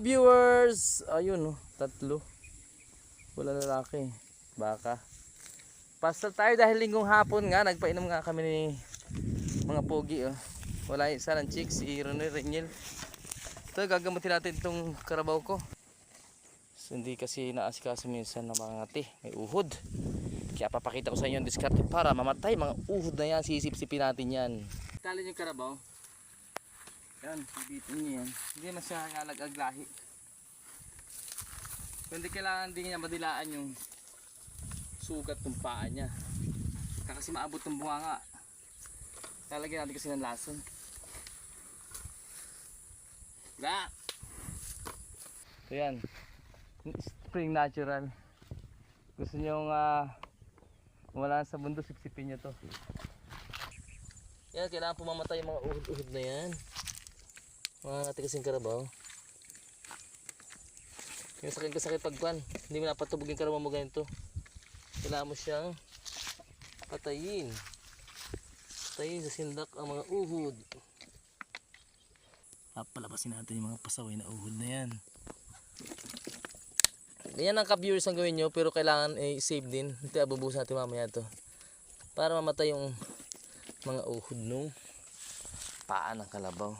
Viewers, ayun oh, tatlo. Wala lalaki. Baka. Pasal tayo dahil linggong hapon nga, nagpainom nga kami ni mga pogi oh. Wala isa ng chick, si Ronnie Renyel. Ito, gagamutin natin itong karabaw ko. So, hindi kasi naasikaso minsan ng mga ngati, may uhod. Kaya papakita ko sa inyo ang diskarte para mamatay mga uhod na yan, sisip-sipin natin yan. Talin yung karabaw. Yan, bibitin niya yan. Hindi naman siya nalagaglahi. Kundi kailangan din niya madilaan yung sugat ng paa niya. Kasi maabot ng bunganga. Lalagyan natin kasi ng lason. Ga! So yan. Spring natural. Gusto nyo nga wala sa mundo, sipsipin nyo to. Yan, kailangan pumamatay yung mga uhod-uhod na yan. Mga natin kasing karabaw. Yung sakit kasakit pagkuhan, hindi mo napatubog yung karabaw mo ganito. Kailangan mo siyang patayin. Patayin sa sindak ang mga uhod. Papalabasin natin yung mga pasaway na uhod na yan. Ganyan ang ka-viewers ang gawin nyo pero kailangan eh, save din. Ito abubusan natin mamaya to. Para mamatay yung mga uhod nung paa ng kalabaw.